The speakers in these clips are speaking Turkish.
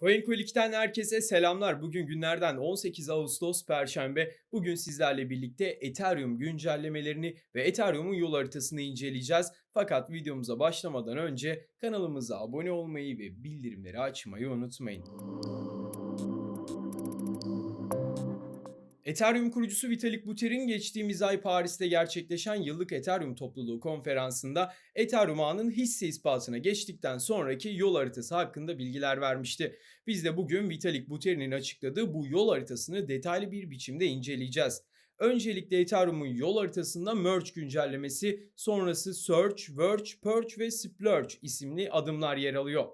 CoinColic'ten herkese selamlar. Bugün günlerden 18 Ağustos Perşembe. Bugün sizlerle birlikte Ethereum güncellemelerini ve Ethereum'un yol haritasını inceleyeceğiz. Fakat videomuza başlamadan önce kanalımıza abone olmayı ve bildirimleri açmayı unutmayın. Ethereum kurucusu Vitalik Buterin geçtiğimiz ay Paris'te gerçekleşen yıllık Ethereum topluluğu konferansında Ethereum ağının hisse ispatına geçtikten sonraki yol haritası hakkında bilgiler vermişti. Biz de bugün Vitalik Buterin'in açıkladığı bu yol haritasını detaylı bir biçimde inceleyeceğiz. Öncelikle Ethereum'un yol haritasında merge güncellemesi, sonrası search, verge, purge ve splurge isimli adımlar yer alıyor.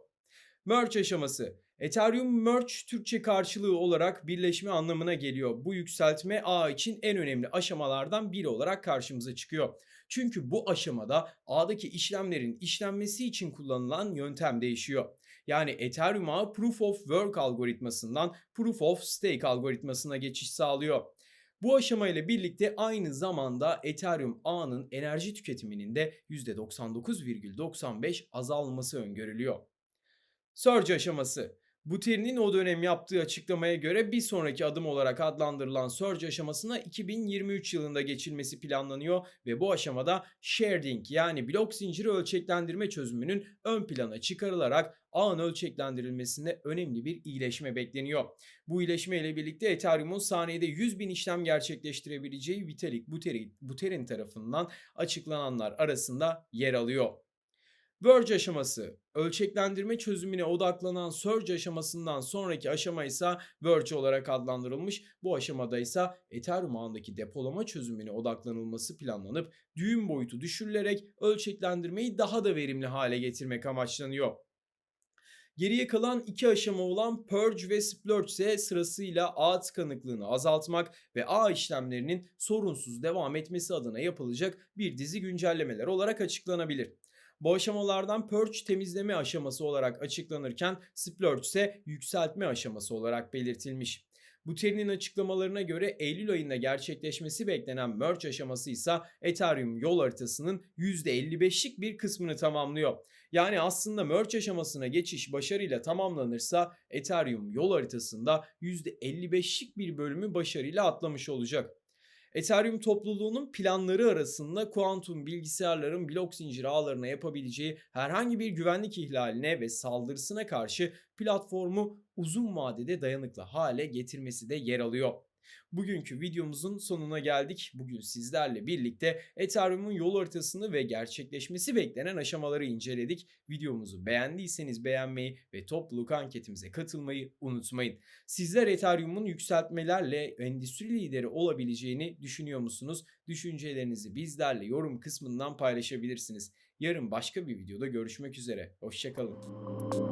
Merge aşaması Ethereum Merge Türkçe karşılığı olarak birleşme anlamına geliyor. Bu yükseltme ağ için en önemli aşamalardan biri olarak karşımıza çıkıyor. Çünkü bu aşamada ağdaki işlemlerin işlenmesi için kullanılan yöntem değişiyor. Yani Ethereum ağı Proof of Work algoritmasından Proof of Stake algoritmasına geçiş sağlıyor. Bu aşamayla birlikte aynı zamanda Ethereum ağının enerji tüketiminin de %99,95 azalması öngörülüyor. Surge aşaması Buterin'in o dönem yaptığı açıklamaya göre bir sonraki adım olarak adlandırılan Surge aşamasına 2023 yılında geçilmesi planlanıyor ve bu aşamada sharding yani blok zinciri ölçeklendirme çözümünün ön plana çıkarılarak ağın ölçeklendirilmesinde önemli bir iyileşme bekleniyor. Bu iyileşme ile birlikte Ethereum'un saniyede 100 bin işlem gerçekleştirebileceği Vitalik Buterin, Buterin tarafından açıklananlar arasında yer alıyor. Verge aşaması. Ölçeklendirme çözümüne odaklanan Surge aşamasından sonraki aşama ise Verge olarak adlandırılmış. Bu aşamada ise Ethereum ağındaki depolama çözümüne odaklanılması planlanıp düğüm boyutu düşürülerek ölçeklendirmeyi daha da verimli hale getirmek amaçlanıyor. Geriye kalan iki aşama olan Purge ve Splurge ise sırasıyla ağ tıkanıklığını azaltmak ve ağ işlemlerinin sorunsuz devam etmesi adına yapılacak bir dizi güncellemeler olarak açıklanabilir. Bu aşamalardan purge temizleme aşaması olarak açıklanırken splurge ise yükseltme aşaması olarak belirtilmiş. Bu terinin açıklamalarına göre Eylül ayında gerçekleşmesi beklenen merge aşaması ise Ethereum yol haritasının %55'lik bir kısmını tamamlıyor. Yani aslında merge aşamasına geçiş başarıyla tamamlanırsa Ethereum yol haritasında %55'lik bir bölümü başarıyla atlamış olacak. Ethereum topluluğunun planları arasında kuantum bilgisayarların blok zinciri ağlarına yapabileceği herhangi bir güvenlik ihlaline ve saldırısına karşı platformu uzun vadede dayanıklı hale getirmesi de yer alıyor. Bugünkü videomuzun sonuna geldik. Bugün sizlerle birlikte Ethereum'un yol haritasını ve gerçekleşmesi beklenen aşamaları inceledik. Videomuzu beğendiyseniz beğenmeyi ve topluluk anketimize katılmayı unutmayın. Sizler Ethereum'un yükseltmelerle endüstri lideri olabileceğini düşünüyor musunuz? Düşüncelerinizi bizlerle yorum kısmından paylaşabilirsiniz. Yarın başka bir videoda görüşmek üzere. Hoşçakalın.